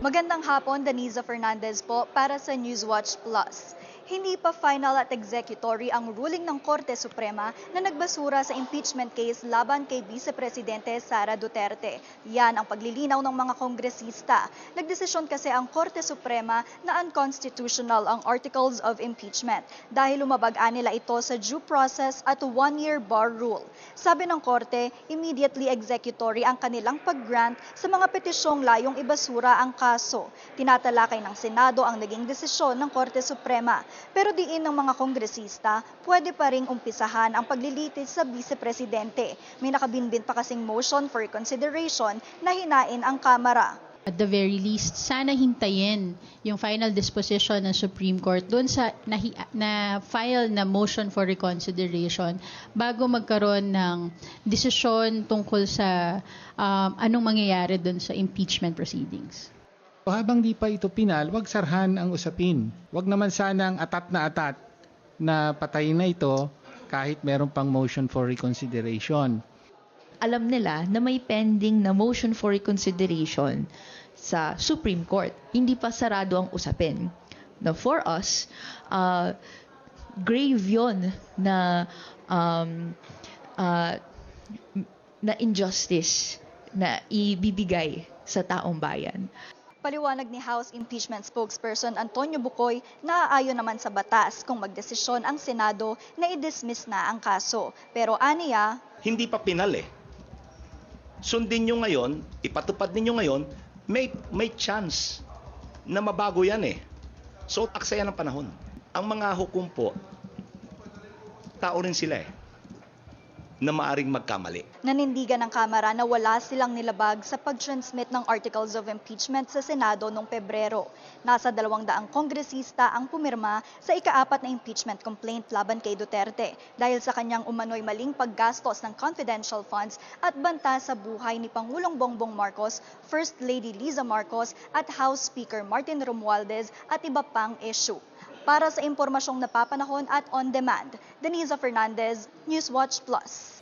Magandang hapon, Daniza Fernandez po para sa Newswatch Plus. Hindi pa final at executory ang ruling ng Korte Suprema na nagbasura sa impeachment case laban kay Vice Presidente Sara Duterte. Yan ang paglilinaw ng mga kongresista. Nagdesisyon kasi ang Korte Suprema na unconstitutional ang Articles of Impeachment dahil lumabag-an nila ito sa due process at one-year bar rule. Sabi ng Korte, immediately executory ang kanilang pag-grant sa mga petisyong layong ibasura ang kaso. Tinatalakay ng Senado ang naging desisyon ng Korte Suprema. Pero diin ng mga kongresista, pwede pa ring umpisahan ang paglilitis sa Vice Presidente. May nakabinbin pa kasing motion for reconsideration na hinain ang Kamara. At the very least, sana hintayin yung final disposition ng Supreme Court doon sa na, na file na motion for reconsideration bago magkaroon ng desisyon tungkol sa um, anong mangyayari doon sa impeachment proceedings. O habang di pa ito pinal, wag sarhan ang usapin. Wag naman sana ang atat na atat na patayin na ito kahit meron pang motion for reconsideration. alam nila na may pending na motion for reconsideration sa Supreme Court. Hindi pa sarado ang usapin. Now, for us, uh, grave yun na, um, uh, na injustice na ibibigay sa taong bayan. Paliwanag ni House Impeachment Spokesperson Antonio Bucoy na aayon naman sa batas kung magdesisyon ang Senado na i-dismiss na ang kaso. Pero aniya, hindi pa pinal eh. Sundin nyo ngayon, ipatupad ninyo ngayon, may, may chance na mabago yan eh. So, aksaya ng panahon. Ang mga hukom po, tao rin sila eh, na maaring magkamali. Nanindigan ng Kamara na wala silang nilabag sa pag-transmit ng Articles of Impeachment sa Senado noong Pebrero. Nasa dalawang daang kongresista ang pumirma sa ikaapat na impeachment complaint laban kay Duterte dahil sa kanyang umano'y maling paggastos ng confidential funds at banta sa buhay ni Pangulong Bongbong Marcos, First Lady Liza Marcos at House Speaker Martin Romualdez at iba pang issue. Para sa impormasyong napapanahon at on demand, Denisa Fernandez, Newswatch Plus.